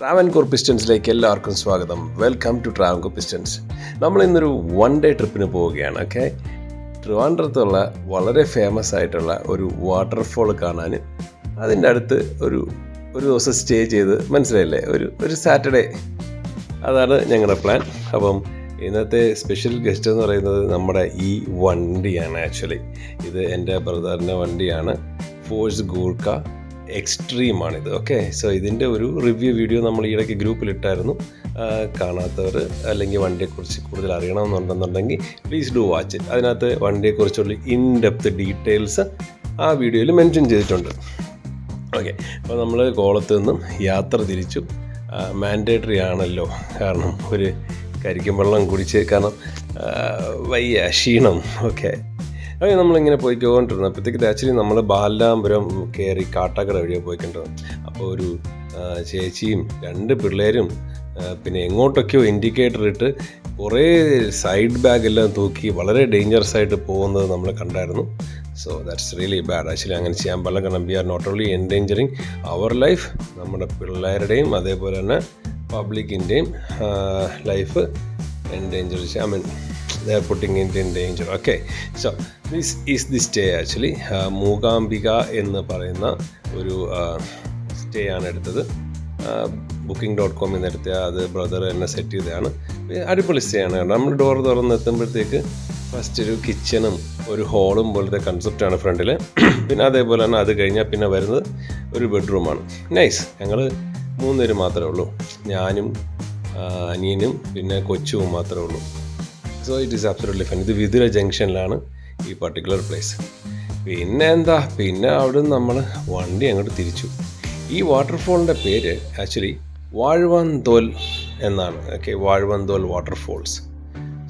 ട്രാവൻകൂർ പിസ്റ്റൻസിലേക്ക് എല്ലാവർക്കും സ്വാഗതം. Welcome to Travancore pistons നമ്മൾ ഇന്നൊരു വൺ ഡേ ട്രിപ്പിന് പോവുകയാണ് ഓക്കെ ട്രിവാൻഡ്രത്തുള്ള വളരെ ഫേമസ് ആയിട്ടുള്ള ഒരു വാട്ടർഫോൾ കാണാൻ അതിന്റെ അടുത്ത് ഒരു ഒരു ദിവസം സ്റ്റേ ചെയ്ത് മനസ്സിലായില്ലേ? ഒരു ഒരു സാറ്റർഡേ അതാണ് ഞങ്ങളുടെ പ്ലാൻ അപ്പം ഇന്നത്തെ സ്പെഷ്യൽ ഗസ്റ്റ് എന്ന് പറയുന്നത് നമ്മുടെ ഈ വണ്ടിയാണ് ആക്ച്വലി ഇത് എന്റെ ബ്രദറിന്റെ വണ്ടിയാണ് ഫോഴ്സ് ഗൂർക്ക എക്സ്ട്രീമാണിത് ഓക്കെ സോ ഇതിന്റെ ഒരു റിവ്യൂ വീഡിയോ നമ്മൾ ഈയിടയ്ക്ക് ഗ്രൂപ്പിലിട്ടായിരുന്നു. കാണാത്തവർ അല്ലെങ്കിൽ വണ്ടിയെക്കുറിച്ച് കൂടുതൽ അറിയണമെന്നുണ്ടെന്നുണ്ടെങ്കിൽ പ്ലീസ് ഡു വാച്ച് ഇറ്റ് അതിനകത്ത് വണ്ടിയെക്കുറിച്ചുള്ള ഇൻ ഡെപ്ത് ഡീറ്റെയിൽസ് ആ വീഡിയോയിൽ മെൻഷൻ ചെയ്തിട്ടുണ്ട്. ഓക്കെ അപ്പോൾ നമ്മൾ കോളത്ത് നിന്നും യാത്ര തിരിച്ചു. മാൻഡേറ്ററി ആണല്ലോ. കാരണം ഒരു കരിക്കും വെള്ളം കുടിച്ച് കാരണം വയ്യ ക്ഷീണം. ഓക്കെ അങ്ങനെ നമ്മളിങ്ങനെ പോയിക്കൊണ്ടിരുന്നു. അപ്പോഴത്തേക്ക് ആക്ച്വലി നമ്മൾ ബാലാമ്പുരം കയറി കാട്ടാക്കട വഴിയാണ് പോയിക്കൊണ്ടിരുന്നത്. അപ്പോൾ ഒരു ചേച്ചിയും രണ്ട് പിള്ളേരും പിന്നെ എങ്ങോട്ടൊക്കെയോ ഇൻഡിക്കേറ്റർ ഇട്ട് കുറേ സൈഡ് ബാഗെല്ലാം തൂക്കി വളരെ ഡേഞ്ചറസ് ആയിട്ട് പോകുന്നത് നമ്മൾ കണ്ടായിരുന്നു. So that's really bad actually അങ്ങനെ ചെയ്യാൻ പാടില്ല. കാരണം we are not only endangering our life നമ്മുടെ പിള്ളേരുടെയും അതേപോലെ തന്നെ പബ്ലിക്കിന്റെയും life endanger I mean they are putting in in danger okay so this is the stay actually Mookambika എന്ന് പറയുന്ന ഒരു സ്റ്റേ ആണ് എടുത്തത്. ബുക്കിംഗ് ഡോട്ട് കോമിൽ നിന്ന് എടുത്ത അത് ബ്രദർ എന്നെ സെറ്റ് ചെയ്തതാണ്. അടിപൊളി സ്റ്റേ ആണ് നമ്മൾ ഡോർ തുറന്ന് എത്തുമ്പോഴത്തേക്ക് ഫസ്റ്റ് ഒരു കിച്ചണും ഒരു ഹോളും പോലത്തെ കൺസെപ്റ്റാണ് ഫ്രണ്ടിൽ പിന്നെ അതേപോലെ തന്നെ അത് കഴിഞ്ഞാൽ പിന്നെ വരുന്നത് ഒരു ബെഡ്റൂമാണ് നൈസ് ഞങ്ങൾ മൂന്നുപേര് മാത്രമേ ഉള്ളൂ. ഞാനും അനിയനും പിന്നെ കൊച്ചുവും മാത്രമേ ഉള്ളൂ. So it is absolutely fine ഇത് വിതുര ജംഗ്ഷനിലാണ് ഈ പർട്ടിക്കുലർ പ്ലേസ് പിന്നെ എന്താ പിന്നെ അവിടെ നമ്മൾ വണ്ടി അങ്ങോട്ട് തിരിച്ചു. ഈ വാട്ടർഫോളിന്റെ പേര് ആക്ച്വലി വാഴ്വാന്തോൽ എന്നാണ്. ഓക്കെ വാഴ്വാന്തോൽ വാട്ടർഫോൾസ്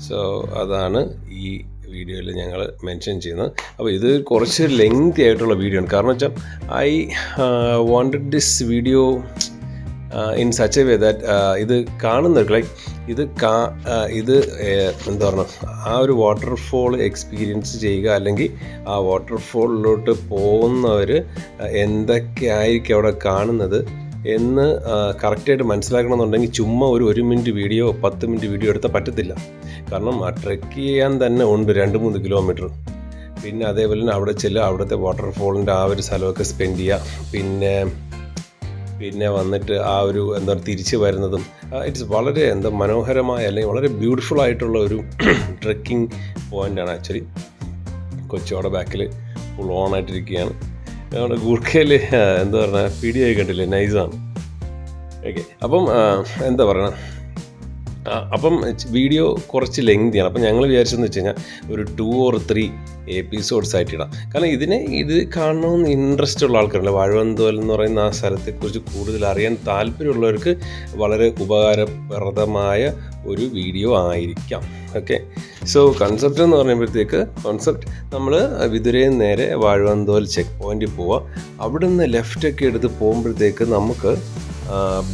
സോ അതാണ് ഈ വീഡിയോയിൽ ഞങ്ങൾ മെൻഷൻ ചെയ്യുന്നത്. അപ്പോൾ ഇത് കുറച്ച് ലെങ്തി ആയിട്ടുള്ള വീഡിയോ ആണ്. കാരണം വെച്ചാൽ I wanted this video in such a way that ഇത് കാണുന്നവർക്ക് ലൈക്ക് ഇത് കാ ഇത് എന്താ പറയുക ആ ഒരു വാട്ടർഫോൾ എക്സ്പീരിയൻസ് ചെയ്യുക അല്ലെങ്കിൽ ആ വാട്ടർഫോളിലോട്ട് പോകുന്നവർ എന്തൊക്കെ ആയിരിക്കും അവിടെ കാണുന്നത് എന്ന് കറക്റ്റായിട്ട് മനസ്സിലാക്കണമെന്നുണ്ടെങ്കിൽ ചുമ്മാ ഒരു ഒരു മിനിറ്റ് വീഡിയോ പത്ത് മിനിറ്റ് വീഡിയോ എടുത്താൽ പറ്റത്തില്ല. കാരണം ആ ട്രെക്ക് ചെയ്യാൻ തന്നെ ഉണ്ട് രണ്ട് മൂന്ന് കിലോമീറ്റർ പിന്നെ അതേപോലെ തന്നെ അവിടെ ചെല്ലുക അവിടുത്തെ വാട്ടർഫോളിന്റെ ആ ഒരു സ്ഥലമൊക്കെ സ്പെൻഡ് ചെയ്യുക. പിന്നെ പിന്നെ വന്നിട്ട് ആ ഒരു എന്താ തിരിച്ച് വരുന്നതും ഇറ്റ്സ് വളരെ എന്താ മനോഹരമായ അല്ലെങ്കിൽ വളരെ ബ്യൂട്ടിഫുൾ ആയിട്ടുള്ള ഒരു ട്രെക്കിംഗ് പോയിന്റാണ് ആക്ച്വലി കൊച്ചിയുടെ ബാക്കിൽ ഫുൾ ഓൺ ആയിട്ടിരിക്കുകയാണ്. നമ്മുടെ ഗുർഖയിൽ എന്താ പറയുക ആയി കണ്ടില്ലേ? നൈസാണ് ഓക്കെ അപ്പം എന്താ പറയണ? അപ്പം വീഡിയോ കുറച്ച് ലെങ്തിയാണ് അപ്പം ഞങ്ങൾ വിചാരിച്ചെന്ന് വെച്ച് കഴിഞ്ഞാൽ ഒരു ടു ഓർ ത്രീ എപ്പിസോഡ്സ് ആയിട്ട് ഇടാം കാരണം ഇതിനെ ഇത് കാണണമെന്ന് ഇൻട്രസ്റ്റ് ഉള്ള ആൾക്കാരുണ്ട് വാഴവന്തോൽ എന്ന് പറയുന്ന ആ സ്ഥലത്തെക്കുറിച്ച് കൂടുതൽ അറിയാൻ താല്പര്യമുള്ളവർക്ക് വളരെ ഉപകാരപ്രദമായ ഒരു വീഡിയോ ആയിരിക്കാം. ഓക്കെ സോ കൺസെപ്റ്റ് എന്ന് പറയുമ്പോഴത്തേക്ക് കൺസെപ്റ്റ് നമ്മൾ വിതുരയിൽ നേരെ വാഴവന്തോൽ ചെക്ക് പോയിന്റിൽ പോവാം. നിന്ന് ലെഫ്റ്റൊക്കെ എടുത്ത് പോകുമ്പോഴത്തേക്ക് നമുക്ക്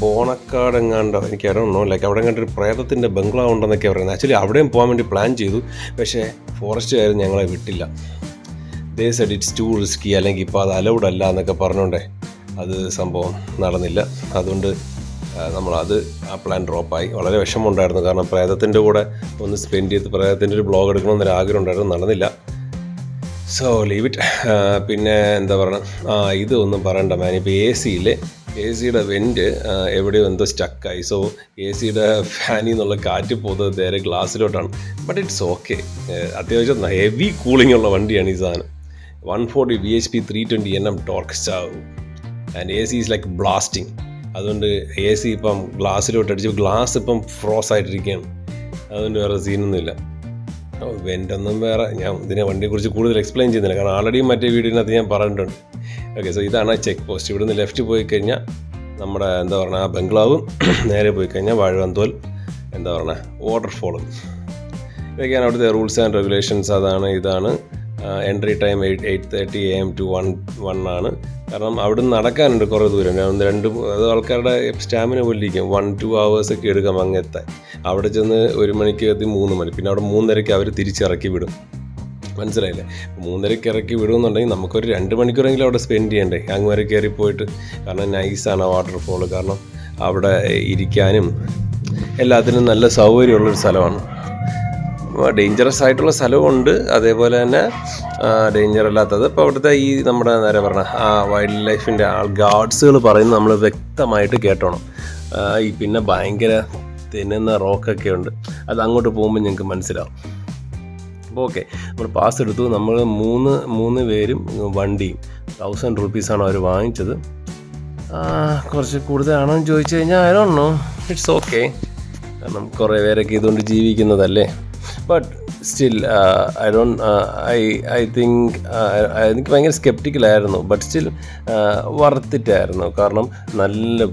ബോണക്കാട് എങ്ങാണ്ടോ എനിക്ക് അറിയണോ ലൈക്ക് അവിടെ എങ്ങാണ്ട് ഒരു പ്രേതത്തിന്റെ ബംഗ്ലാവ് ഉണ്ടെന്നൊക്കെ പറയുന്നത്. ആക്ച്വലി അവിടെയും പോകാൻ വേണ്ടി പ്ലാൻ ചെയ്തു. പക്ഷേ ഫോറസ്റ്റുകാർ ഞങ്ങളെ വിട്ടില്ല. They said it's too risky അല്ലെങ്കിൽ ഇപ്പോൾ അത് അലൗഡ് അല്ല എന്നൊക്കെ പറഞ്ഞോണ്ടേ അത് സംഭവം നടന്നില്ല. അതുകൊണ്ട് നമ്മളത് ആ പ്ലാൻ ഡ്രോപ്പായി വളരെ വിഷമമുണ്ടായിരുന്നു. കാരണം പ്രേതത്തിന്റെ കൂടെ ഒന്ന് സ്പെൻഡ് ചെയ്ത് പ്രേതത്തിന്റെ ഒരു ബ്ലോഗ് എടുക്കണമെന്നൊരു ആഗ്രഹം ഉണ്ടായിരുന്നു. നടന്നില്ല. സോ ലീവ് ഇറ്റ് പിന്നെ എന്താ പറയുക ആ ഇതൊന്നും പറയണ്ട മാൻ ഇപ്പോൾ എ സിയിൽ എ സിയുടെ വെന്റ് എവിടെയോ എന്തോ സ്റ്റക്കായി സോ എ സിയുടെ ഫാനിൽ നിന്നുള്ള കാറ്റ് പോകുന്നത് നേരെ ഗ്ലാസ്സിലോട്ടാണ് ബട്ട് ഇറ്റ്സ് ഓക്കെ അത്യാവശ്യം ഹെവി കൂളിംഗ് ഉള്ള വണ്ടിയാണ് ഈ സാധനം. One forty V H P three twenty N M torque and A C is like blasting അതുകൊണ്ട് എ സി ഇപ്പം ഗ്ലാസ്സിലോട്ട് അടിച്ച് ഗ്ലാസ് ഇപ്പം ഫ്രോസ് ആയിട്ടിരിക്കുകയാണ്. അതുകൊണ്ട് വേറെ സീനൊന്നുമില്ല വെന്റൊന്നും വേറെ. ഞാൻ ഇതിനെ വണ്ടിയെക്കുറിച്ച് കൂടുതൽ എക്സ്പ്ലെയിൻ ചെയ്യുന്നില്ല. കാരണം ആൾറെഡി മറ്റേ വീഡിയോനകത്ത് ഞാൻ പറഞ്ഞിട്ടുണ്ട്. ഓക്കെ സോ ഇതാണ് ചെക്ക് പോസ്റ്റ് ഇവിടുന്ന് ലെഫ്റ്റ് പോയി കഴിഞ്ഞാൽ നമ്മുടെ എന്താ പറയുക ആ ബംഗ്ലാവും നേരെ പോയി കഴിഞ്ഞാൽ വാഴവന്തോൽ എന്താ പറയുക വാട്ടർഫോളും ഇതൊക്കെയാണ് അവിടുത്തെ റൂൾസ് ആൻഡ് റെഗുലേഷൻസ് അതാണ് ഇതാണ് entry time eight eight thirty A M to one one ആണ്. കാരണം അവിടെ നിന്ന് നടക്കാനുണ്ട് കുറേ ദൂരം. രണ്ട് അത് ആൾക്കാരുടെ സ്റ്റാമിന പോലിരിക്കും. വൺ ടു hours ഒക്കെ എടുക്കാം അങ്ങെത്താൻ അവിടെ ചെന്ന് ഒരു മണിക്ക് എത്തി മൂന്ന് മണി. പിന്നെ അവിടെ മൂന്നരയ്ക്ക് അവർ തിരിച്ചിറക്കി വിടും. മനസ്സിലായില്ലേ? മൂന്നരയ്ക്ക് ഇറക്കി വിടുമെന്നുണ്ടെങ്കിൽ നമുക്കൊരു രണ്ട് മണിക്കൂറെങ്കിലും അവിടെ സ്പെൻഡ് ചെയ്യണ്ടേ? അങ്ങ് വരെ കയറി പോയിട്ട്. കാരണം നൈസാണ് ആ വാട്ടർഫോൾ കാരണം അവിടെ ഇരിക്കാനും എല്ലാത്തിനും നല്ല സൗകര്യമുള്ളൊരു സ്ഥലമാണ്. ഡേഞ്ചറസ് ആയിട്ടുള്ള സ്ഥലമുണ്ട് അതേപോലെ തന്നെ ഡേഞ്ചർ അല്ലാത്തത്. ഇപ്പോൾ അവിടുത്തെ ഈ നമ്മുടെ നേരെ പറഞ്ഞ ആ വൈൽഡ് ലൈഫിന്റെ ആൾ ഗാർഡ്സുകൾ പറയുന്നത് നമ്മൾ വ്യക്തമായിട്ട് കേട്ടോണം. ഈ പിന്നെ ഭയങ്കര തിന്നുന്ന റോക്കൊക്കെ ഉണ്ട്. അത് അങ്ങോട്ട് പോകുമ്പോൾ ഞങ്ങൾക്ക് മനസ്സിലാവും. ഓക്കെ നമ്മൾ പാസ് എടുത്തു. നമ്മൾ മൂന്ന് മൂന്ന് പേരും വണ്ടിയും തൗസൻഡ് റുപ്പീസാണ് അവർ വാങ്ങിച്ചത്. കുറച്ച് കൂടുതലാണോ എന്ന് ചോദിച്ചു കഴിഞ്ഞാൽ ആരോണോ ഇറ്റ്സ് ഓക്കെ കാരണം കുറേ പേരൊക്കെ ഇതുകൊണ്ട് ജീവിക്കുന്നതല്ലേ. But still I do I I think എനിക്ക് ഭയങ്കര സ്കെപ്റ്റിക്കലായിരുന്നു ബട്ട് സ്റ്റിൽ വർത്തിറ്റായിരുന്നു കാരണം നല്ല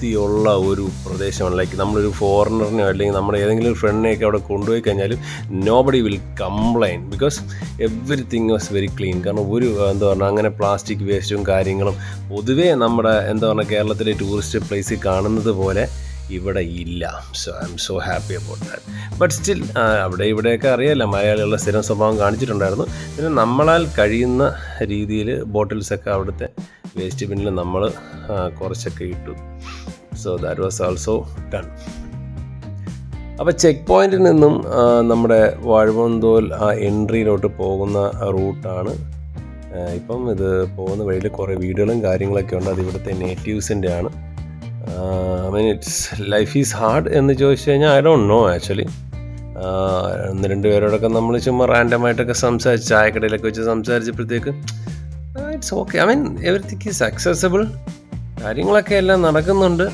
വൃത്തിയുള്ള ഒരു പ്രദേശമാണ്. ലൈക്ക് നമ്മളൊരു ഫോറിനറിനെ അല്ലെങ്കിൽ നമ്മുടെ ഏതെങ്കിലും ഒരു ഫ്രണ്ടിനെയൊക്കെ അവിടെ കൊണ്ടുപോയി കഴിഞ്ഞാലും nobody will complain because everything was very clean കാരണം ഒരു എന്താ പറയുക അങ്ങനെ പ്ലാസ്റ്റിക് വേസ്റ്റും കാര്യങ്ങളും പൊതുവേ നമ്മുടെ എന്താ പറയുക കേരളത്തിലെ ടൂറിസ്റ്റ് പ്ലേസിൽ കാണുന്നത് പോലെ ഇവിടെ ഇല്ല. So I'm so happy about that but still അവിടെ ഇവിടെയൊക്കെ അറിയാമല്ലോ മലയാളികളുടെ സ്ഥിരം സ്വഭാവം കാണിച്ചിട്ടുണ്ടായിരുന്നു. പിന്നെ നമ്മളാൽ കഴിയുന്ന രീതിയിൽ ബോട്ടിൽസൊക്കെ അവിടുത്തെ വേസ്റ്റ് ബിന്നിൽ നമ്മൾ കുറച്ചൊക്കെ ഇട്ടു. So that was also done അപ്പോൾ ചെക്ക് പോയിന്റിൽ നിന്നും നമ്മുടെ വാഴവന്തോൽ ആ എൻട്രിയിലോട്ട് പോകുന്ന റൂട്ടാണ്. ഇപ്പം ഇത് പോകുന്ന വഴിയിൽ കുറേ വീടുകളും കാര്യങ്ങളൊക്കെ ഉണ്ട്. അത് ഇവിടുത്തെ നേറ്റീവ്സിന്റെ ആണ് I mean it's life is hard എന്ന് ചോദിച്ചു കഴിഞ്ഞാൽ ഐ ഡോണ്ട് നോ ആക്ച്വലി ഒന്ന് രണ്ട് പേരോടൊക്കെ നമ്മൾ ചുമ്മാ റാൻഡമായിട്ടൊക്കെ സംസാരിച്ച് ചായക്കടയിലൊക്കെ വെച്ച് സംസാരിച്ചപ്പോഴത്തേക്ക് it's okay I mean everything is accessible കാര്യങ്ങളൊക്കെ എല്ലാം നടക്കുന്നുണ്ട്.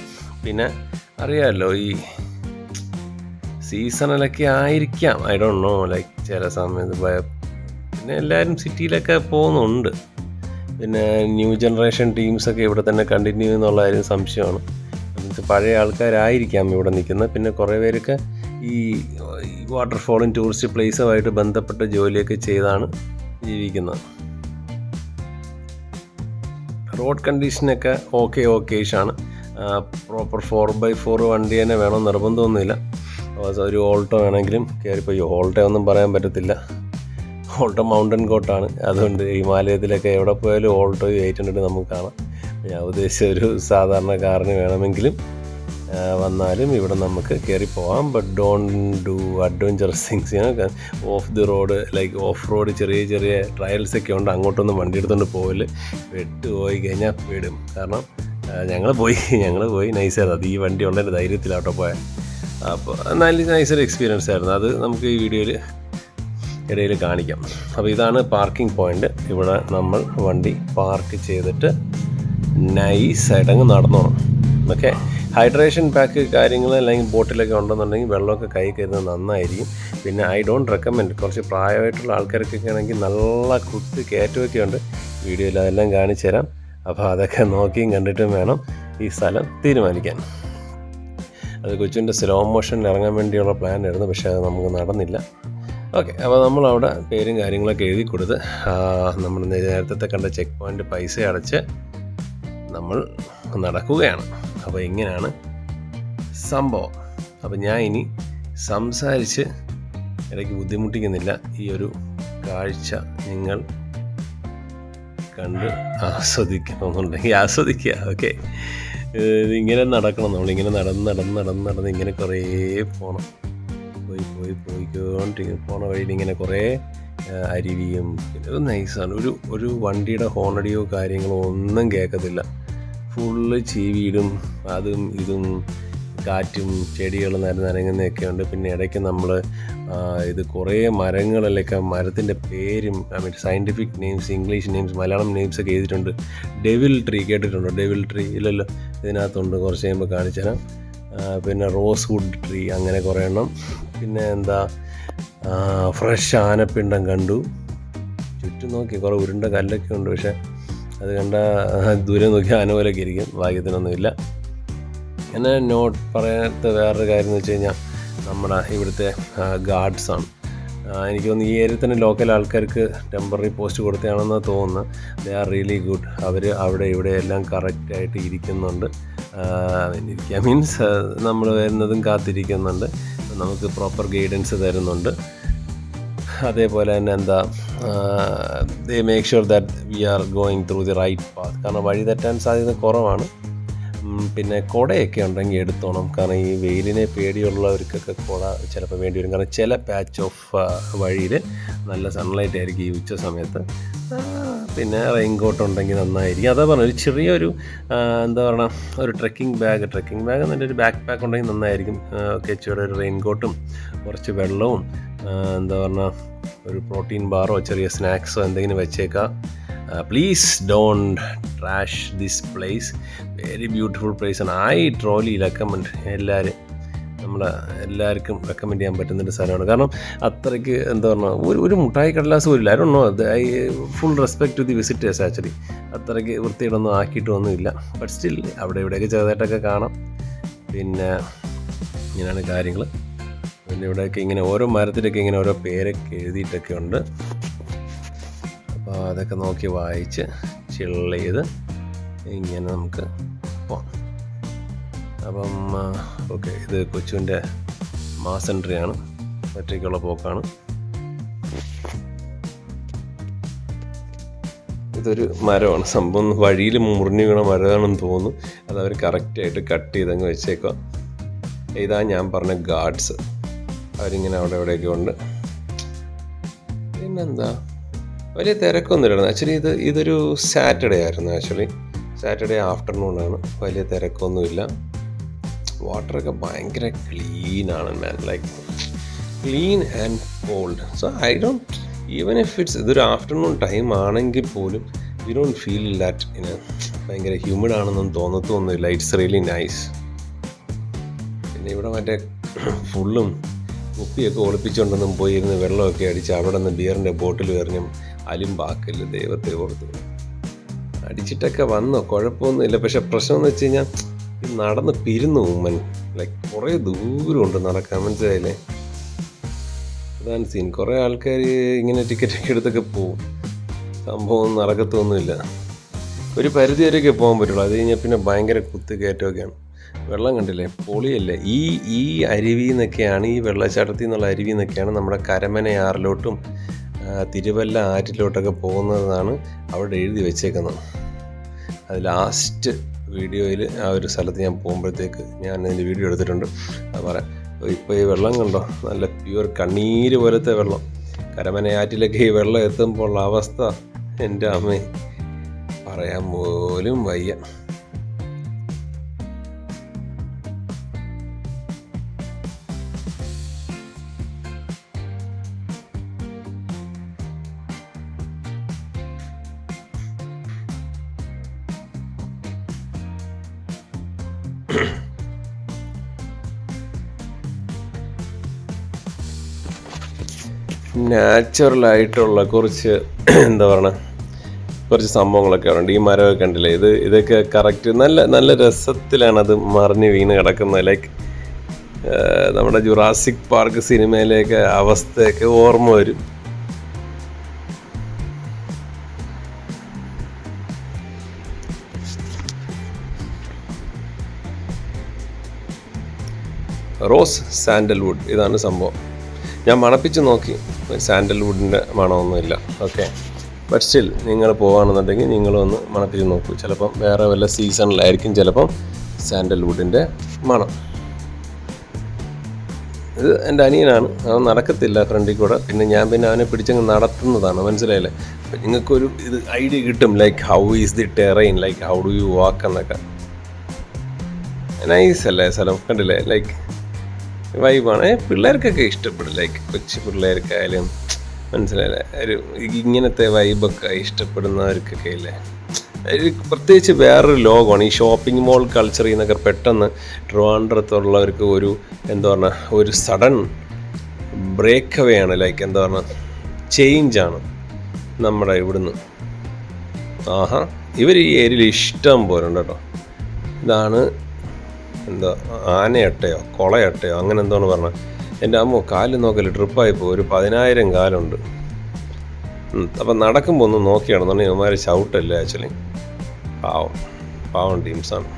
പിന്നെ അറിയാമല്ലോ ഈ സീസണലൊക്കെ ആയിരിക്കാം. ഐ ഡോണ്ട് നോ ലൈക്ക് ചില സമയത്ത് പോയ പിന്നെ എല്ലാവരും സിറ്റിയിലൊക്കെ പോകുന്നുണ്ട്. പിന്നെ ന്യൂ ജനറേഷൻ ടീംസൊക്കെ ഇവിടെ തന്നെ കണ്ടിന്യൂ എന്നുള്ള കാര്യം സംശയമാണ്. പഴയ ആൾക്കാരായിരിക്കാം ഇവിടെ നിൽക്കുന്നത്. പിന്നെ കുറേ പേരൊക്കെ ഈ വാട്ടർഫോളും ടൂറിസ്റ്റ് പ്ലേസുമായിട്ട് ബന്ധപ്പെട്ട ജോലിയൊക്കെ ചെയ്താണ് ജീവിക്കുന്നത്. റോഡ് കണ്ടീഷനൊക്കെ ഓക്കെ ഓക്കേഷാണ് പ്രോപ്പർ ഫോർ ബൈ ഫോർ വണ്ടി തന്നെ വേണം നിർബന്ധമൊന്നുമില്ല. ഒരു ഓൾട്ടോ വേണമെങ്കിലും കയറിപ്പോയി. ഓൾട്ടോ ഒന്നും പറയാൻ പറ്റത്തില്ല. ഓൾട്ടോ മൗണ്ടൻ കോട്ടാണ്. അതുകൊണ്ട് ഹിമാലയത്തിലൊക്കെ എവിടെ പോയാലും ഓൾട്ടോ എയ്റ്റ് ഹൺഡ്രഡ് നമുക്ക് കാണാം. ഞാൻ ഉദ്ദേശിച്ച ഒരു സാധാരണ കാറിന് വേണമെങ്കിലും വന്നാലും ഇവിടെ നമുക്ക് കയറി പോകാം but don't do adventurous things off the road like off road ചെറിയ ചെറിയ ട്രയൽസ് ഒക്കെ ഉണ്ട്. അങ്ങോട്ടൊന്നും വണ്ടി എടുത്തുകൊണ്ട് പോകൽ വെട്ട് പോയി കഴിഞ്ഞാൽ വിടും. കാരണം ഞങ്ങൾ പോയി ഞങ്ങൾ പോയി. നൈസായിരുന്നു അത് ഈ വണ്ടി ഉള്ളതിന്റെ ധൈര്യത്തിലാട്ടോ പോയാൽ അപ്പോൾ നല്ല നൈസൊരു എക്സ്പീരിയൻസ് ആയിരുന്നു. അത് നമുക്ക് ഈ വീഡിയോയിൽ ഇടയിൽ കാണിക്കാം. അപ്പോൾ ഇതാണ് പാർക്കിംഗ് പോയിന്റ് ഇവിടെ നമ്മൾ വണ്ടി പാർക്ക് ചെയ്തിട്ട് നൈസായിട്ട് അങ്ങ് നടന്നോണം. ഓക്കെ ഹൈഡ്രേഷൻ പാക്ക് കാര്യങ്ങൾ അല്ലെങ്കിൽ ബോട്ടിലൊക്കെ ഉണ്ടെന്നുണ്ടെങ്കിൽ വെള്ളമൊക്കെ കൈ കരുതുന്നത് നന്നായിരിക്കും. പിന്നെ ഐ ഡോണ്ട് റെക്കമെൻഡ് കുറച്ച് പ്രായമായിട്ടുള്ള ആൾക്കാർക്കൊക്കെ ആണെങ്കിൽ നല്ല കുത്ത് കയറ്റമൊക്കെ ഉണ്ട്. വീഡിയോയിൽ അതെല്ലാം കാണിച്ചു തരാം. അപ്പോൾ അതൊക്കെ നോക്കിയും കണ്ടിട്ടും വേണം ഈ സ്ഥലം തീരുമാനിക്കാൻ. അത് കൊച്ചിന്റെ സ്ലോ മോഷൻ ഇറങ്ങാൻ വേണ്ടിയുള്ള പ്ലാൻ ആയിരുന്നു. പക്ഷേ അത് നമുക്ക് നടന്നില്ല. ഓക്കെ അപ്പോൾ നമ്മളവിടെ പേരും കാര്യങ്ങളൊക്കെ എഴുതി കൊടുത്ത് നമ്മൾ നേരത്തെ കണ്ട ചെക്ക് പോയിന്റ് പൈസ അടച്ച് നമ്മൾ നടക്കുകയാണ്. അപ്പോൾ ഇങ്ങനെയാണ് സംഭവം. അപ്പോൾ ഞാൻ ഇനി സംസാരിച്ച് ഇടയ്ക്ക് ബുദ്ധിമുട്ടിക്കുന്നില്ല. ഈ ഒരു കാഴ്ച നിങ്ങൾ കണ്ട് ആസ്വദിക്കണമെന്നുണ്ടെങ്കിൽ ആസ്വദിക്കുക ഓക്കെ ഇങ്ങനെ നടക്കണം നമ്മളിങ്ങനെ നടന്ന് നടന്ന് നടന്ന് നടന്ന് ഇങ്ങനെ കുറേ പോകണം പോയി പോയി പോയിക്കൊണ്ടിരിക്കും പോണ വഴിയിൽ ഇങ്ങനെ കുറേ അരിവിയും ഒരു നൈസാണ് ഒരു ഒരു വണ്ടിയുടെ ഹോണടിയോ കാര്യങ്ങളോ ഒന്നും കേൾക്കത്തില്ല. ഫുള്ള് ചീവീടും അതും ഇതും കാറ്റും ചെടികളും നനഞ്ഞ് നനങ്ങുന്നതൊക്കെയുണ്ട്. പിന്നെ ഇടയ്ക്ക് നമ്മൾ ഇത് കുറേ മരങ്ങളിലൊക്കെ മരത്തിന്റെ പേരും I mean scientific names English names Malayalam names ഒക്കെ എഴുതിയിട്ടുണ്ട്. ഡെവിൽ ട്രീ കേട്ടിട്ടുണ്ടോ? ഡെവിൽ ട്രീ ഇല്ലല്ലോ. ഇതിനകത്തുണ്ട് കുറച്ച് കഴിയുമ്പോൾ കാണിച്ചു തരാം പിന്നെ റോസ് വുഡ് ട്രീ അങ്ങനെ കുറേ എണ്ണം. പിന്നെ എന്താ ഫ്രഷ് ആനപ്പിണ്ടം കണ്ടു. ചുറ്റും നോക്കി കുറേ ഉരുണ്ട കല്ലൊക്കെ ഉണ്ട് പക്ഷേ അത് കണ്ട ദൂരെ നോക്കി ആന പോലെയൊക്കെ ഇരിക്കും ഭാഗ്യത്തിനൊന്നുമില്ല. എന്നെ നോട്ട് പറയാത്ത വേറൊരു കാര്യം എന്ന് വെച്ച് കഴിഞ്ഞാൽ നമ്മുടെ ഇവിടുത്തെ ഗാർഡ്സാണ് എനിക്ക് തോന്നുന്നു ഈ ഏരിയയിൽ തന്നെ ലോക്കൽ ആൾക്കാർക്ക് ടെമ്പററി പോസ്റ്റ് കൊടുത്തതാണെന്ന് തോന്നുന്നു ദേ ആർ റിയലി ഗുഡ് അവർ അവിടെ ഇവിടെ എല്ലാം കറക്റ്റായിട്ട് ഇരിക്കുന്നുണ്ട്. ഇരിക്കുക മീൻസ് നമ്മൾ വരുന്നതും കാത്തിരിക്കുന്നുണ്ട്. നമുക്ക് പ്രോപ്പർ ഗൈഡൻസ് തരുന്നുണ്ട്. അതേപോലെ തന്നെ എന്താ they make sure that we are going through the right path കാരണം വഴി തെറ്റാൻ സാധ്യത കുറവാണ്. പിന്നെ കുടയൊക്കെ ഉണ്ടെങ്കിൽ എടുത്തോണം. കാരണം ഈ വെയിലിനെ പേടിയുള്ളവർക്കൊക്കെ കുട ചിലപ്പോൾ വേണ്ടി വരും. കാരണം ചില പാച്ച് ഓഫ് വഴിയിൽ നല്ല സൺലൈറ്റ് ആയിരിക്കും ഈ ഉച്ച സമയത്ത്. പിന്നെ റെയിൻ കോട്ട് ഉണ്ടെങ്കിൽ നന്നായിരിക്കും. അതാ പറഞ്ഞു ഒരു ചെറിയൊരു എന്താ പറയുക ഒരു ട്രക്കിംഗ് ബാഗ് ട്രക്കിംഗ് ബാഗ് എന്നല്ല ഒരു ബാക്ക് പാക്ക് ഉണ്ടെങ്കിൽ നന്നായിരിക്കും. കെച്ചിയുടെ ഒരു റെയിൻ കോട്ടും കുറച്ച് വെള്ളവും എന്താ പറഞ്ഞാൽ ഒരു പ്രോട്ടീൻ ബാറോ ചെറിയ സ്നാക്സോ എന്തെങ്കിലും വെച്ചേക്കാം. Please don't trash this place. Very beautiful place ആണ്. ഐ ട്രോലി റെക്കമെൻഡ് എല്ലാവരും. നമ്മുടെ എല്ലാവർക്കും റെക്കമെൻഡ് ചെയ്യാൻ പറ്റുന്ന ഒരു സ്ഥലമാണ് കാരണം അത്രയ്ക്ക് എന്താ പറഞ്ഞാൽ ഒരു ഒരു മുട്ടായി കടലാസ് പോലില്ല ഐ ഡോ അത് I full respect to the visitors actually അത്രയ്ക്ക് വൃത്തിയിടൊന്നും ആക്കിയിട്ടൊന്നുമില്ല ബട്ട് സ്റ്റിൽ അവിടെ ഇവിടെയൊക്കെ ചെറുതായിട്ടൊക്കെ കാണാം. പിന്നെ ഇങ്ങനെയാണ് കാര്യങ്ങൾ പിന്നെ ഇവിടെയൊക്കെ ഇങ്ങനെ ഓരോ മരത്തിലൊക്കെ ഇങ്ങനെ ഓരോ പേരൊക്കെ എഴുതിയിട്ടൊക്കെ ഉണ്ട്. അപ്പോൾ അതൊക്കെ നോക്കി വായിച്ച് ചില്ല് ചെയ്ത് ഇങ്ങനെ നമുക്ക് പോകാം അപ്പം ഓക്കെ ഇത് കൊച്ചുവിന്റെ മാസ് എൻട്രിയാണ് ഒറ്റയ്ക്കുള്ള പോക്കാണ്. ഇതൊരു മരമാണ്. സംഭവം വഴിയിൽ മുറിഞ്ഞു വീണ മരമാണെന്ന് തോന്നുന്നു. അത് അവർ കറക്റ്റായിട്ട് കട്ട് ചെയ്തങ്ങ് വെച്ചേക്കുക ഇതാ ഞാൻ പറഞ്ഞ ഗാർഡ്സ്. അവരിങ്ങനെ അവിടെ എവിടെയൊക്കെ ഉണ്ട്. പിന്നെന്താ? വലിയ തിരക്കൊന്നുമില്ലായിരുന്നു ആക്ച്വലി ഇത് ഇതൊരു സാറ്റർഡേ ആയിരുന്നു ആക്ച്വലി. സാറ്റർഡേ ആഫ്റ്റർനൂൺ ആണ് വലിയ തിരക്കൊന്നുമില്ല. വാട്ടറൊക്കെ ഭയങ്കര ക്ലീനാണ് man like clean and cold so I don't even if it's ഇതൊരു ആഫ്റ്റർനൂൺ ടൈം ആണെങ്കിൽ പോലും യു ഡോണ്ട് ഫീൽ ദാറ്റ് ഇന് ഭയങ്കര ഹ്യൂമിഡ് ആണെന്നൊന്നും തോന്നത്തൊന്നുമില്ല. ഇറ്റ്സ് റിയലി നൈസ് പിന്നെ ഇവിടെ മറ്റേ ഫുള്ളും കുപ്പിയൊക്കെ ഒളിപ്പിച്ചുകൊണ്ടൊന്നും പോയിരുന്ന് വെള്ളമൊക്കെ അടിച്ച് അവിടെ നിന്ന് ബിയറിന്റെ ബോട്ടിൽ എറിഞ്ഞും ബാക്കില്ല ദൈവത്തെ ഓർത്ത്. അടിച്ചിട്ടൊക്കെ വന്നോ. കുഴപ്പമൊന്നുമില്ല. പക്ഷെ പ്രശ്നം എന്ന് വെച്ച് കഴിഞ്ഞാൽ നടന്ന് പിരുന്നു ഉമ്മൻ ലൈക്ക് കുറേ ദൂരമുണ്ട് നടക്കാൻ മനസ്സിലായില്ലേ? അതാണ് സീൻ കുറേ ആൾക്കാർ ഇങ്ങനെ ടിക്കറ്റൊക്കെ എടുത്തൊക്കെ പോവും. സംഭവം നടക്കത്തൊന്നുമില്ല. ഒരു പരിധി വരെയൊക്കെ പോകാൻ പറ്റുള്ളൂ. അത് കഴിഞ്ഞാൽ പിന്നെ ഭയങ്കര കുത്തുകയറ്റമൊക്കെയാണ്. വെള്ളം കണ്ടില്ലേ? പൊളിയല്ലേ? ഈ ഈ അരുവിയിൽ നിന്നൊക്കെയാണ് ഈ വെള്ളച്ചാട്ടത്തിൽ നിന്നുള്ള അരുവിയിൽ നിന്നൊക്കെയാണ് നമ്മുടെ കരമനയാറിലോട്ടും തിരുവല്ല ആറ്റിലോട്ടൊക്കെ പോകുന്നതെന്നാണ് അവിടെ എഴുതി വെച്ചേക്കുന്നത്. അത് ലാസ്റ്റ് വീഡിയോയിൽ ആ ഒരു സ്ഥലത്ത് ഞാൻ പോകുമ്പോഴത്തേക്ക് ഞാൻ അതിന്റെ വീഡിയോ എടുത്തിട്ടുണ്ട്. അത് പറയാം ഇപ്പോൾ ഈ വെള്ളം കണ്ടോ? നല്ല പ്യുവർ കണ്ണീര് പോലത്തെ വെള്ളം. കരമനയാറ്റിലൊക്കെ ഈ വെള്ളം എത്തുമ്പോൾ ഉള്ള അവസ്ഥ എന്റെ അമ്മേ. പറയാൻ പോലും വയ്യ. നാച്ചുറലായിട്ടുള്ള കുറച്ച് എന്താ പറയണ കുറച്ച് സംഭവങ്ങളൊക്കെ ഉണ്ട്. ഈ മരമൊക്കെ കണ്ടില്ലേ? ഇത് ഇതൊക്കെ കറക്റ്റ് നല്ല നല്ല രസത്തിലാണ് അത് മറിഞ്ഞ് വീണ് കിടക്കുന്നത്. ലൈക്ക് നമ്മുടെ ജുറാസിക് പാർക്ക് സിനിമയിലെയൊക്കെ അവസ്ഥയൊക്കെ ഓർമ്മ വരും. റോസ് സാൻഡൽവുഡ് ഇതാണ് സംഭവം. ഞാൻ മണപ്പിച്ച് നോക്കി. സാൻഡൽവുഡിന്റെ മണമൊന്നുമില്ല. ഓക്കെ ബട്ട് സ്റ്റിൽ നിങ്ങൾ പോകുകയാണെന്നുണ്ടെങ്കിൽ നിങ്ങളൊന്ന് മണപ്പിച്ച് നോക്കൂ. ചിലപ്പം വേറെ വല്ല സീസണിലായിരിക്കും ചിലപ്പം സാൻഡൽവുഡിന്റെ മണം. ഇത് എന്റെ അനിയനാണ്. അവൻ നടക്കത്തില്ല ഫ്രണ്ടിൽ കൂടെ. പിന്നെ ഞാൻ പിന്നെ അവനെ പിടിച്ചങ്ങ് നടത്തുന്നതാണ്. മനസ്സിലായില്ലേ? അപ്പം നിങ്ങൾക്കൊരു ഇത് ഐഡിയ കിട്ടും. Like how is the terrain like how do you walk എന്നൊക്കെ. നൈസ് അല്ലേ? സ്ഥലം. കണ്ടില്ലേ? ലൈക്ക് വൈബാണ് പിള്ളേർക്കൊക്കെ ഇഷ്ടപ്പെടും. ലൈക്ക് കൊച്ചു പിള്ളേർക്കായാലും മനസ്സിലായില്ലേ? ഒരു ഇങ്ങനത്തെ വൈബൊക്കെ ഇഷ്ടപ്പെടുന്നവർക്കൊക്കെ ഇല്ലേ പ്രത്യേകിച്ച് വേറൊരു ലോകമാണ്. ഈ ഷോപ്പിംഗ് മോൾ കൾച്ചറിൽ നിന്നൊക്കെ പെട്ടെന്ന് ട്രിവാൻഡ്രത്തുള്ളവർക്ക് ഒരു എന്താ പറഞ്ഞ ഒരു സഡൻ ബ്രേക്ക് അവേ ആണ്. ലൈക്ക് എന്താ പറഞ്ഞ ചേഞ്ചാണ് നമ്മുടെ ഇവിടുന്ന്. ആഹാ ഇവർ ഈ ഏരിയയിൽ ഇഷ്ടം പോലെ ഉണ്ട് കേട്ടോ. ഇതാണ് എന്താ ആനയട്ടയോ കൊളയട്ടയോ അങ്ങനെ എന്തോന്ന് പറഞ്ഞത് എന്റെ അമ്മ കാൽ നോക്കൽ ട്രിപ്പായി പോകും ഒരു പതിനായിരം കാലുണ്ട്. അപ്പം നടക്കുമ്പോൾ ഒന്ന് നോക്കിയാണെന്നുണ്ടെങ്കിൽ ഇവന്മാർ ചവിട്ടല്ലേ ആക്ച്വലി. പാവം പാവം ടീംസാണ്.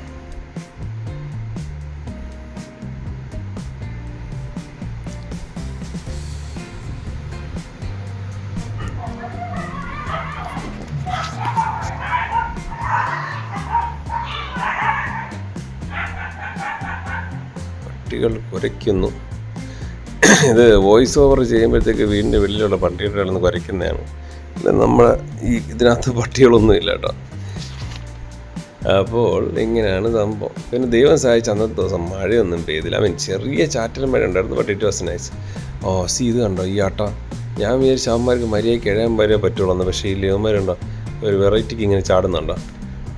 പട്ടികൾ കുരയ്ക്കുന്നു. ഇത് വോയിസ് ഓവർ ചെയ്യുമ്പോഴത്തേക്ക് വീടിന്റെ വെളിയിലുള്ള പട്ടിയുടെ കിടന്ന് കുരയ്ക്കുന്നതാണ്. ഇത് നമ്മൾ ഈ ഇതിനകത്ത് പട്ടികളൊന്നും ഇല്ല കേട്ടോ. അപ്പോൾ ഇങ്ങനെയാണ് സംഭവം. പിന്നെ ദൈവം സഹായിച്ച അന്നത്തെ ദിവസം മഴയൊന്നും പെയ്തില്ല. അവൻ ചെറിയ ചാറ്റലും മഴ ഉണ്ടായിരുന്നു but it was nice oh see ഇത് കണ്ടോ? ഈ ആട്ട. ഞാൻ വിചാരിച്ച അവന്മാർക്ക് മര്യാദയ്ക്ക് എഴയാൻ വരെ പറ്റുള്ളൂ എന്ന് പക്ഷേ ഈ ലേവന്മാരുണ്ടോ ഒരു വെറൈറ്റിക്ക് ഇങ്ങനെ ചാടുന്നുണ്ടോ?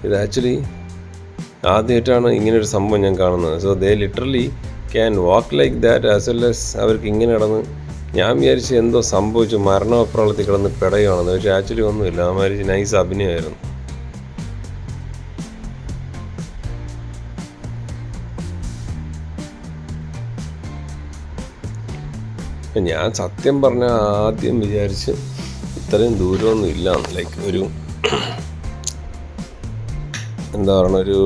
ഇത് ആക്ച്വലി ആദ്യമായിട്ടാണ് ഒരു സംഭവം ഞാൻ കാണുന്നത്. So they literally can walk like that as well S അവർക്ക് ഇങ്ങനെ കിടന്ന് ഞാൻ വിചാരിച്ചു എന്തോ സംഭവിച്ചു മരണപ്രളത്തിൽ കിടന്ന് പിടയുകയാണെന്ന് പക്ഷേ ആക്ച്വലി ഒന്നുമില്ല. ആ മാതിരി നൈസ് അഭിനയമായിരുന്നു. ഞാൻ സത്യം പറഞ്ഞ ആദ്യം വിചാരിച്ച് ഇത്രയും ദൂരമൊന്നും ഇല്ല ലൈക്ക് ഒരു എന്താ പറയുക ഒരു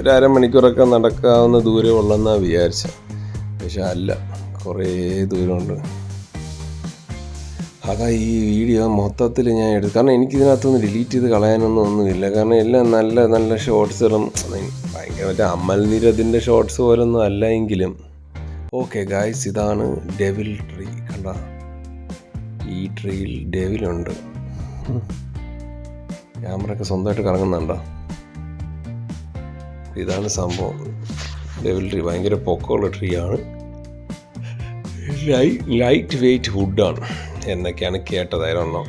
ഒരു അരമണിക്കൂറൊക്കെ നടക്കാവുന്ന ദൂരം ഉള്ളെന്നാണ് വിചാരിച്ചത് പക്ഷെ അല്ല കുറേ ദൂരമുണ്ട്. അതാ ഈ വീഡിയോ മൊത്തത്തിൽ ഞാൻ എടുത്തു കാരണം എനിക്കിതിനകത്തൊന്ന് ഡിലീറ്റ് ചെയ്ത് കളയാനൊന്നും ഒന്നുമില്ല. കാരണം എല്ലാം നല്ല നല്ല ഷോർട്സുകളും ഭയങ്കര മറ്റേ അമൽ നിരതിന്റെ ഷോർട്സ് പോലൊന്നും അല്ല എങ്കിലും. ഓക്കെ ഗായ്സ് ഇതാണ് ഡെവിൽ ട്രീ കണ്ട? ഈ ട്രീയിൽ ഡെവിലുണ്ട് ക്യാമറ ഒക്കെ സ്വന്തമായിട്ട് കറങ്ങുന്നുണ്ടോ? ഇതാണ് സംഭവം. ഡെവിൽ ട്രീ ഭയങ്കര പൊക്കമുള്ള ട്രീ ആണ്. ലൈറ്റ് വെയിറ്റ് വുഡാണ് എന്നൊക്കെയാണ് കേട്ടത് അതിലൊന്നോ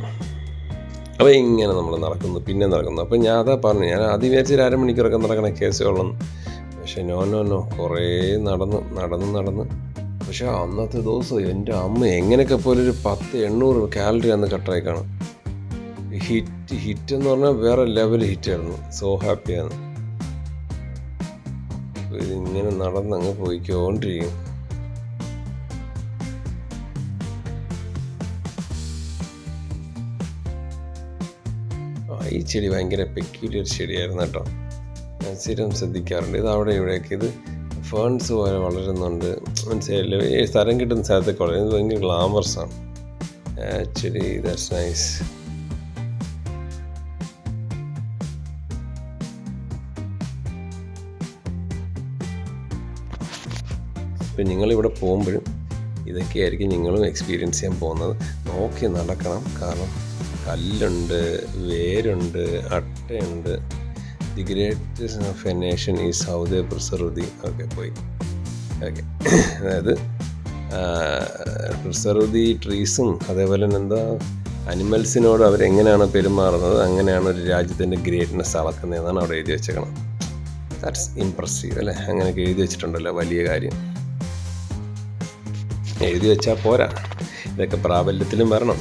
അപ്പോൾ ഇങ്ങനെ നമ്മൾ നടക്കുന്നു പിന്നെ നടക്കുന്നു. അപ്പോൾ ഞാൻ അതാ പറഞ്ഞു ഞാൻ ആദ്യം വിചാരിച്ചൊരു അരമണിക്കൂറൊക്കെ നടക്കണ കേസുകളൊന്നും പക്ഷെ നോ നോ നോ കുറേ നടന്നു നടന്ന് നടന്ന്. പക്ഷേ അന്നത്തെ ദിവസം എന്റെ അമ്മ എങ്ങനെയൊക്കെ പോലെ ഒരു പത്ത് എണ്ണൂറ് കാലറി അന്ന് കട്ടായി കാണും. ഹിറ്റ് ഹിറ്റ് എന്ന് പറഞ്ഞാൽ വേറെ ലെവൽ ഹിറ്റായിരുന്നു സോ ഹാപ്പിയാണ് ഇതിങ്ങനെ നടന്നങ്ങ് പോയിക്കൊണ്ടിരിക്കും. ഈ ചെടി ഭയങ്കര പെക്യൂലിയർ ചെടിയായിരുന്നു കേട്ടോ. ഞാൻ സ്ഥിരം ശ്രദ്ധിക്കാറുണ്ട്. ഇത് അവിടെ ഇവിടെയൊക്കെ ഇത് ഫേൺസ് പോലെ വളരുന്നുണ്ട്. മനസ്സിലായില്ല? സ്ഥലം കിട്ടുന്ന സ്ഥലത്തൊക്കെ വളരുന്നത് ഭയങ്കര ഗ്ലാമർസാണ് ആക്ച്വലി ദാറ്റ്സ് നൈസ് ഇപ്പം നിങ്ങളിവിടെ പോകുമ്പോഴും ഇതൊക്കെയായിരിക്കും നിങ്ങളും എക്സ്പീരിയൻസ് ചെയ്യാൻ പോകുന്നത്. നോക്കി നടക്കണം. കാരണം കല്ലുണ്ട് വേരുണ്ട് അട്ടയുണ്ട്. The greatest of a nation ഈ സൗദി പ്രിസർവ് ദി ഓക്കെ പോയി. ഓക്കെ അതായത് പ്രിസർവ് ദി ട്രീസും അതേപോലെ തന്നെ എന്താ അനിമൽസിനോട് അവരെങ്ങനെയാണ് പെരുമാറുന്നത്? അങ്ങനെയാണ് ഒരു രാജ്യത്തിന്റെ ഗ്രേറ്റ്നെസ് അളക്കുന്നതെന്നാണ് അവിടെ എഴുതി വെച്ചേക്കണം ദാറ്റ്സ് ഇംപ്രസീവ് അല്ലേ? അങ്ങനെയൊക്കെ എഴുതി വെച്ചിട്ടുണ്ടല്ലോ വലിയ കാര്യം. എഴുതി വെച്ചാൽ പോരാ. ഇതൊക്കെ പ്രാബല്യത്തിലും വരണം.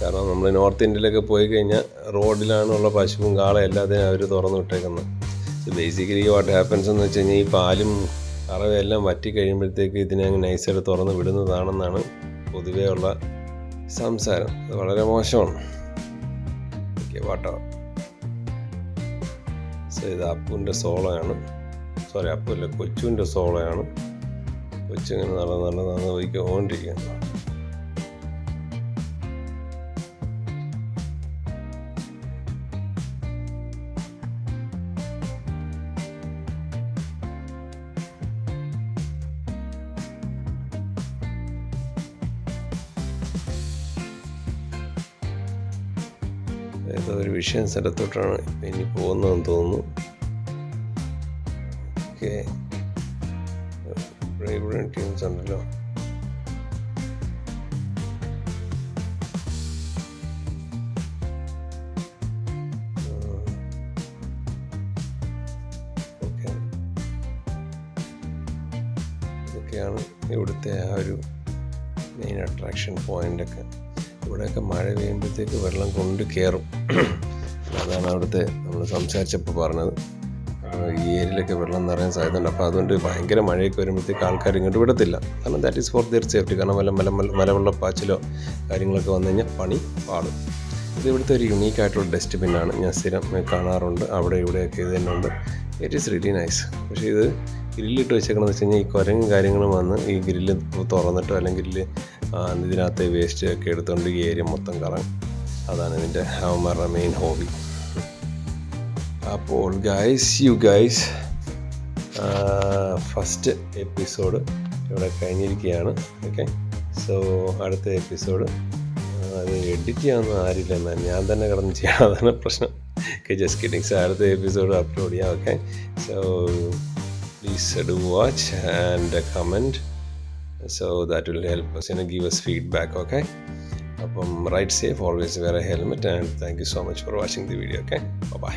കാരണം നമ്മൾ നോർത്ത് ഇന്ത്യയിലൊക്കെ പോയി കഴിഞ്ഞാൽ റോഡിലാണുള്ള പശുവും കാളയും എല്ലാത്തിനും അവർ തുറന്നു വിട്ടേക്കുന്നത്. ബേസിക്കലി വാട്ട് ഹാപ്പൻസ് എന്ന് വെച്ച് കഴിഞ്ഞാൽ ഈ പാലും കറവും എല്ലാം വറ്റി കഴിയുമ്പോഴത്തേക്ക് ഇതിനെ അങ്ങ് നൈസായിട്ട് തുറന്ന് വിടുന്നതാണെന്നാണ് പൊതുവേ ഉള്ള സംസാരം. അത് വളരെ മോശമാണ്. ഓക്കെ വാട്ടോ സോ ഇത് അപ്പുവിന്റെ സോളയാണ്. സോറി അപ്പുല്ല കൊച്ചുവിന്റെ സോളയാണ്. കൊച്ചിങ്ങനെ നടന്ന് നടന്ന് നടന്ന് പോയിക്കൊണ്ടിരിക്കുന്നു. ഒരു വിഷയം സ്ഥലത്തോട്ടാണ് ഇനി പോകുന്നതെന്ന് തോന്നുന്നു. ഓക്കെ. ഇവിടെ ടീംസ് ഉണ്ടല്ലോ ഇതൊക്കെയാണ് ഇവിടുത്തെ ആ ഒരു മെയിൻ അട്രാക്ഷൻ പോയിന്റൊക്കെ ഇവിടെയൊക്കെ മഴ പെയ്യുമ്പോഴത്തേക്ക് വെള്ളം കൊണ്ട് കയറും അതാണ് അവിടുത്തെ നമ്മൾ സംസാരിച്ചപ്പോൾ പറഞ്ഞത്. ഈ ഏരിയയിലൊക്കെ വെള്ളം നിറയാൻ സാധ്യതയുണ്ട്. അപ്പോൾ അതുകൊണ്ട് ഭയങ്കര മഴയൊക്കെ വരുമ്പോഴത്തേക്ക് ആൾക്കാർ ഇങ്ങോട്ട് വിടത്തില്ല. കാരണം that is for their safety കാരണം വല്ല മല മലവെള്ളപ്പാച്ചിലോ കാര്യങ്ങളൊക്കെ വന്നു കഴിഞ്ഞാൽ പണി പാടും. ഇത് ഇവിടുത്തെ ഒരു യുണീക്ക് ആയിട്ടുള്ള ആണ്. ഞാൻ സ്ഥിരം കാണാറുണ്ട്. അവിടെ ഇവിടെയൊക്കെ ഇത് തന്നെ ഉണ്ട്. ഇറ്റ് ഈസ് റിയലി നൈസ് പക്ഷേ ഇത് ഗ്രില്ലിട്ട് വെച്ചേക്കണമെന്ന് വെച്ച് കഴിഞ്ഞാൽ ഈ കുരങ്ങും കാര്യങ്ങളും വന്ന് ഈ ഗ്രില്ല് തുറന്നിട്ടോ അല്ലെങ്കിൽ ഇതിനകത്തെ വേസ്റ്റ് ഒക്കെ എടുത്തുകൊണ്ട് ഈ ഏരിയ മൊത്തം കറങ്ങും അതാണ് ഇതിന്റെ അവന്മാരുടെ മെയിൻ ഹോബി അപ്പോൾ guys you guys first episode ഇവിടെ കഴിഞ്ഞിരിക്കുകയാണ്. ഓക്കെ സോ അടുത്ത എപ്പിസോഡ് അത് എഡിറ്റ് ചെയ്യാമെന്ന് ആരില്ല എന്നാൽ ഞാൻ തന്നെ കിടന്ന് ചെയ്യാം. അതാണ് പ്രശ്നം. ഓക്കെ ജസ്റ്റ് കിഡിങ് സോ അടുത്ത എപ്പിസോഡ് അപ്ലോഡ് ചെയ്യാം. Okay so please do watch and comment so that will help you know give us feedback. Okay? അപ്പം ride safe always wear a helmet and thank you so much for watching the video okay bye